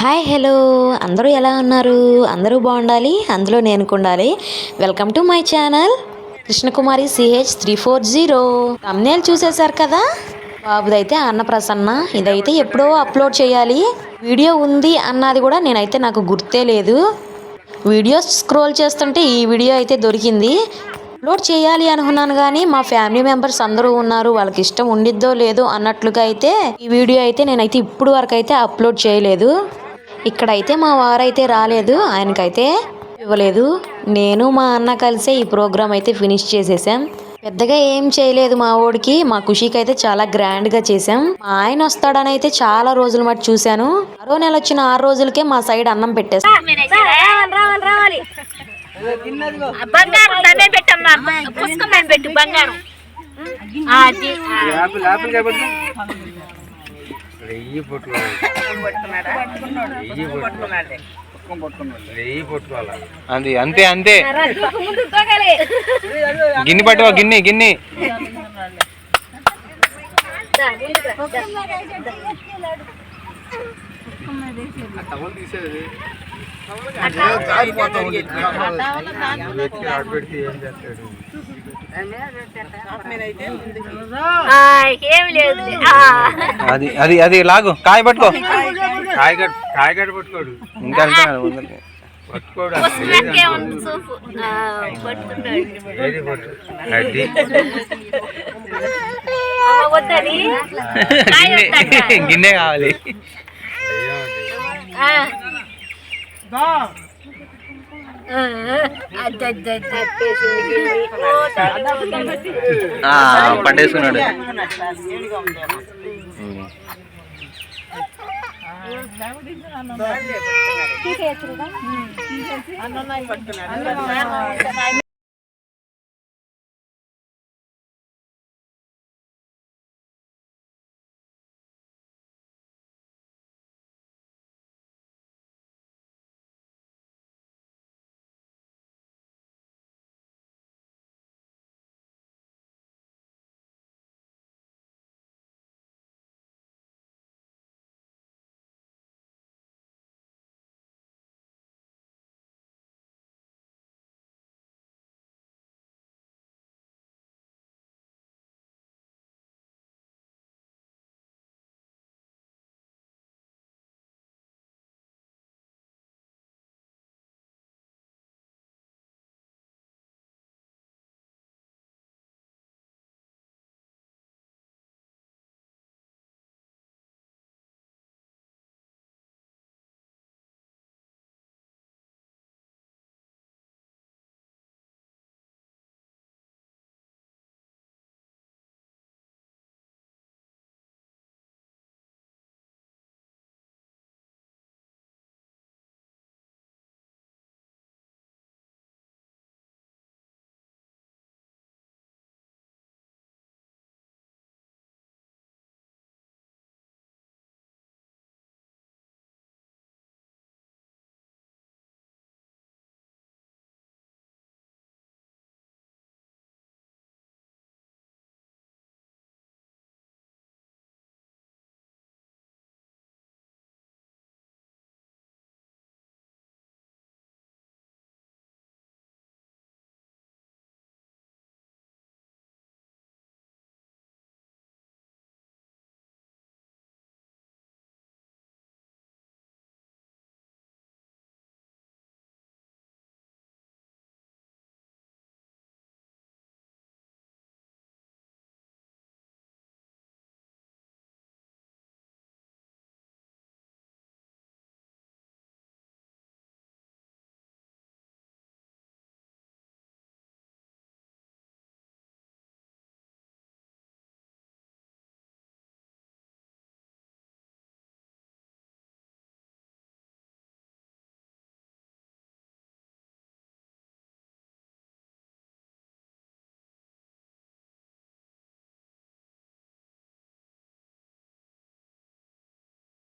Hi hello. అందరూ ఎలా ఉన్నారు? అందరూ బాగుండాలి? అందులో నేను ఉండాలి. Welcome to my channel Krishnakumari CH three four zero. Thumbnail చూసేశారు కదా? బాబుదైతే అన్నప్రసన్న. ఇదైతే ఎప్పుడో అప్లోడ్ చేయాలి. వీడియో ఉంది అన్నది కూడా నేనైతే నాకు గుర్తే లేదు. వీడియో స్క్రోల్ చేస్తుంటే ఈ వీడియో అయితే దొరికింది. అప్లోడ్ చేయాలి అనుకున్నాను కానీ మా ఫ్యామిలీ మెంబర్స్ అందరూ ఉన్నారు. వాళ్ళకి ఇష్టం ఉండిద్దో లేదో అన్నట్లుగా అయితే ఈ వీడియో అయితే నేనైతే ఇప్పుడు వరకు అయితే అప్లోడ్ చేయలేదు. ఇక్కడైతే మా వారైతే రాలేదు ఆయనకైతే ఇవ్వలేదు. నేను మా అన్న కలిసే ఈ ప్రోగ్రామ్ అయితే ఫినిష్ చేసేసాం. పెద్దగా ఏం చేయలేదు మా ఓడికి మా ఖుషికి అయితే చాలా గ్రాండ్గా చేసాం. మా ఆయన వస్తాడని అయితే చాలా రోజుల మటు చూశాను. ఆరో నెల వచ్చిన ఆరు రోజులకే మా సైడ్ అన్నం పెట్టేస్తాం రావాలి రావాలి రావాలి ఆ బంగారం దండే పెట్టమ్మా. పుస్తకం మీద పెట్టు బంగారం. వెయ్యి పట్టుకోవాలి వెయ్యి పట్టుకోవాలి వెయ్యి పట్టుకోవాలి అది అంతే అంతే. ముందు తోగాలి. గిన్నె పట్టుకో గిన్నె గిన్నె. తీసేది. వ్యక్తి ఆడు పెడితే ఏం చేస్తాడు. అది అది అది లాగు. కాయ పట్టుకో. కాయగడ్డ పట్టుకోడు. ఇంకా కాయ. గిన్నె. కావాలి. ఆ. ఆ, ఆ,